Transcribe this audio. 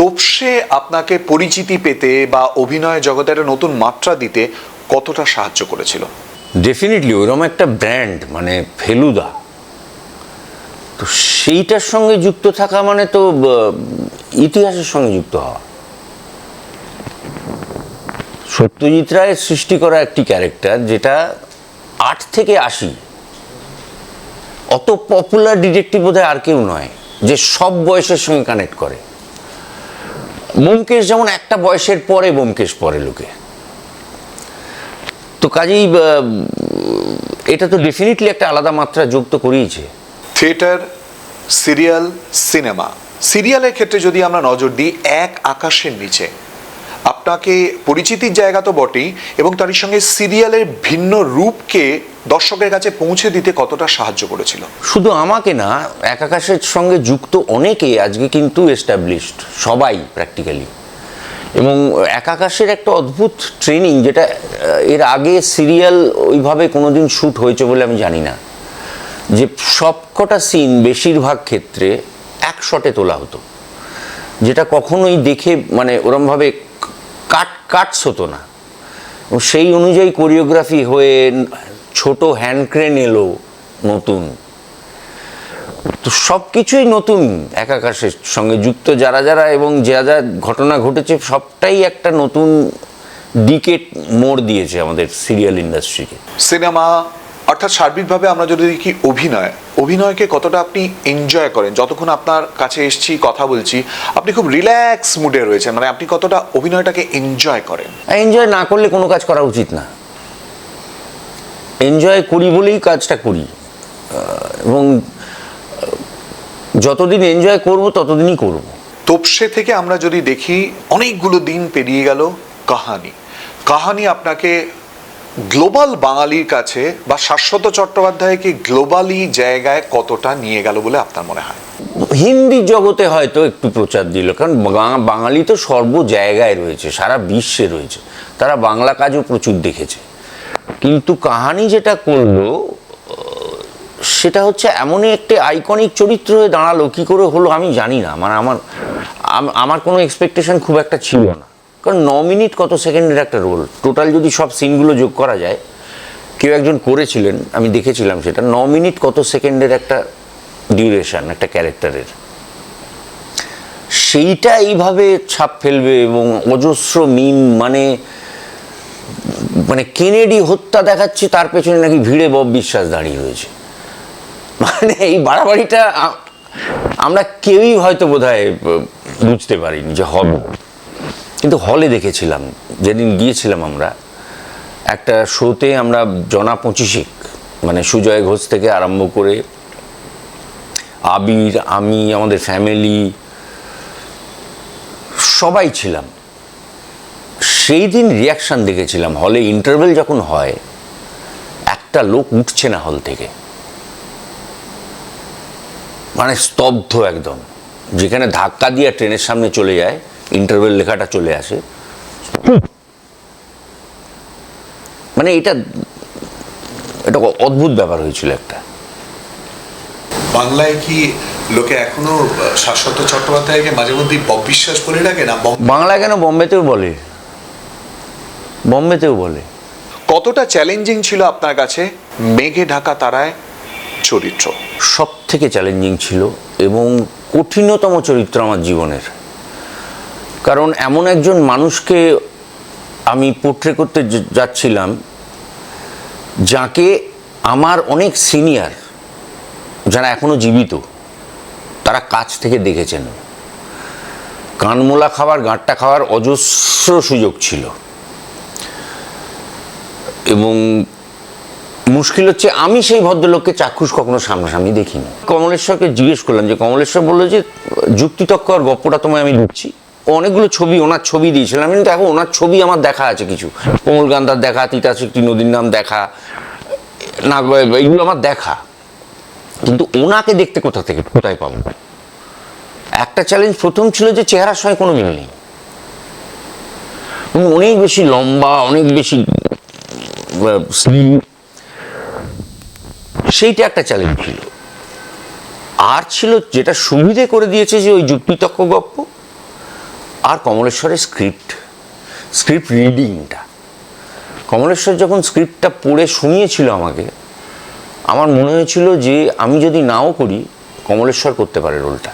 তোপসে আপনাকে পরিচিতি পেতে বা অভিনয় জগতে একটা নতুন মাত্রা দিতে কতটা সাহায্য করেছিল? ডেফিনেটলি ওইরকম একটা ব্র্যান্ড মানে ফেলুদা। তো সেইটার সঙ্গে যুক্ত থাকা মানে তো ইতিহাসের সঙ্গে যুক্ত হওয়া। সত্যজিৎ রায়ের সৃষ্টি করা একটি ক্যারেক্টার যেটা আট থেকে আশি, অত পপুলার ডিটেকটিভ বোধহয় আর কেউ নয়, যে সব বয়সের সঙ্গে কানেক্ট করে। ব্যোমকেশ যেমন একটা বয়সের পরে ব্যোমকেশ পরে লোকে। তো কাজেই এটা তো ডেফিনেটলি একটা আলাদা মাত্রা যুক্ত করিয়েছে। Theatre, serial, cinema. সিরিয়ালের ক্ষেত্রে যদি আমরা নজর দিই, এক আকাশের নিচে আপনাকে পরিচিতির জায়গা তো বটেই, এবং তারই সঙ্গে সিরিয়ালের ভিন্ন রূপকে দর্শকের কাছে পৌঁছে দিতে কতটা সাহায্য করেছিল? শুধু আমাকে না এক আকাশের সঙ্গে যুক্ত অনেকেই আজকে কিন্তু এস্টাবলিশড সবাই প্র্যাকটিক্যালি এবং এক আকাশের একটা অদ্ভুত ট্রেনিং যেটা এর আগে সিরিয়াল ওইভাবে কোনোদিন শ্যুট হয়েছে বলে আমি জানি না। যে সবকটা সিন বেশিরভাগ ক্ষেত্রে এক শটে তোলা হতো। যেটা কখনোই দেখে মানে ওরমভাবে কাটস হতো না সেই অনুযায়ী কোরিওগ্রাফি হয়ে ছোট হ্যান্ডক্রেন এলো নতুন। তো সব কিছুই নতুন এক আকাশের সঙ্গে যুক্ত যারা যারা এবং যা যা ঘটনা ঘটেছে সবটাই একটা নতুন ডিকেট মোড় দিয়েছে আমাদের সিরিয়াল ইন্ডাস্ট্রিকে সিনেমা অর্থাৎ সার্বিকভাবে আমরা যদি দেখি অভিনয় অভিনয়কে কতটা আপনি এনজয় করেন? যতক্ষণ আপনার কাছে এসছি কথা বলছি আপনি খুব রিল্যাক্স মুডে রয়েছেন মানে আপনি কতটা অভিনয়টাকে এনজয় করেন? এনজয় না করলে কোনো কাজ করা উচিত না। এনজয় করি বলেই কাজটা করি। এবং যতদিন এনজয় করব ততদিনই করব। তোপসে থেকে আমরা যদি দেখি অনেকগুলো দিন পেরিয়ে গেল কাহানি। কাহানি আপনাকে গ্লোবাল বাঙালির কাছে বা শাশ্বত চট্টোপাধ্যায়কে গ্লোবালি জায়গায় কতটা নিয়ে গেল বলে আপনার মনে হয়? হিন্দি জগতে হয়তো একটু প্রচার দিল, কারণ বাঙালি তো সর্ব জায়গায় রয়েছে, সারা বিশ্বে রয়েছে। তারা বাংলা কাজও প্রচুর দেখেছে। কিন্তু কাহানি যেটা করল সেটা হচ্ছে এমনই একটি আইকনিক চরিত্র হয়ে দাঁড়াল, কী করে হলো আমি জানি না। মানে আমার আমার কোনো এক্সপেকটেশন খুব একটা ছিল না। কারণ ন মিনিট কত সেকেন্ডের একটা রোল? টোটাল যদি সব সিনগুলো যোগ করা যায়, কেউ একজন করেছিলেন, আমি দেখেছিলাম সেটা, ন মিনিট কত সেকেন্ডের একটা ডিউরেশন একটা ক্যারেক্টারের সেইটা এইভাবে ছাপ ফেলবে এবং অজস্র মিম মানে মানে কেনেডি হত্যা দেখাচ্ছে, তার পেছনে নাকি ভিড়ে বব বিশ্বাস দাঁড়িয়ে হয়েছে মানে এই বাড়াবাড়িটা আমরা কেউই হয়তো বোধহয় বুঝতে পারিনি যে হবে। কিন্তু হলে দেখেছিলাম, যেদিন গিয়েছিলাম আমরা, একটা শোতে আমরা জনা পঁচিশেক মানে সুজয় ঘোষ থেকে আরম্ভ করে আবির, আমি, আমাদের ফ্যামিলি, সবাই ছিলাম। সেই দিন রিয়াকশান দেখেছিলাম, হলে ইন্টারভেল যখন হয়, একটা লোক উঠছে না হল থেকে। মানে স্তব্ধ একদম। যেখানে ধাক্কা দিয়ে ট্রেনের সামনে চলে যায় ইন্টারভেল লেখাটা চলে আসে। মানে এটা এটা অদ্ভুত ব্যাপার হয়েছিল একটা। বাংলায় কি লোকে এখনও শাশ্বত চট্টোপাধ্যায়কে মাঝে মধ্যে বিশ্বাস করে ডাকে না? বাংলায় কেন বম্বেতেও বলে? বম্বেতেও বলে। কতটা চ্যালেঞ্জিং ছিল আপনার কাছে? মেঘে ঢাকা তারায় চরিত্র। সব থেকে চ্যালেঞ্জিং ছিল এবং কঠিনতম চরিত্র আমার জীবনের। কারণ এমন একজন মানুষকে আমি পোট্রে করতে যাচ্ছিলাম, যাকে আমার অনেক সিনিয়র যারা এখনও জীবিত, তারা কাছ থেকে দেখেছেন। কানমোলা খাবার গাঁটটা খাওয়ার অজস্র সুযোগ ছিল। এবং মুশকিল হচ্ছে আমি সেই ভদ্রলোককে চাক্ষুষ কখনো সামনাসামনি দেখিনি। কমলেশ্বরকে জিজ্ঞেস করলাম যে, কমলেশ্বর বলল যে যুক্তিতক্ক আর গপ্পটা তোমায় আমি দিচ্ছি। অনেকগুলো ছবি ওনার ছবি দিয়েছিলাম কিন্তু দেখো ওনার ছবি আমার দেখা আছে কিছু। কোমল গান্ধার দেখা তিতা তিতাশক্তি নদীর নাম দেখা না এগুলো আমার দেখা। কিন্তু ওনাকে দেখতে কোথা থেকে, কোথায় পাবো? একটা চ্যালেঞ্জ প্রথম ছিল যে চেহারার সঙ্গে কোনো মিল নেই। উনি অনেক বেশি লম্বা, অনেক বেশি স্লিম সেইটা একটা চ্যালেঞ্জ ছিল। আর ছিল যেটা সুবিধে করে দিয়েছে যে ওই যুক্তিতক্ষ গপ্প আর কমলেশ্বরের স্ক্রিপ্ট স্ক্রিপ্ট রিডিংটা কমলেশ্বর যখন স্ক্রিপ্টটা পড়ে শুনিয়েছিল আমাকে, আমার মনে হয়েছিল যে আমি যদি নাও করি, কমলেশ্বর করতে পারে রোলটা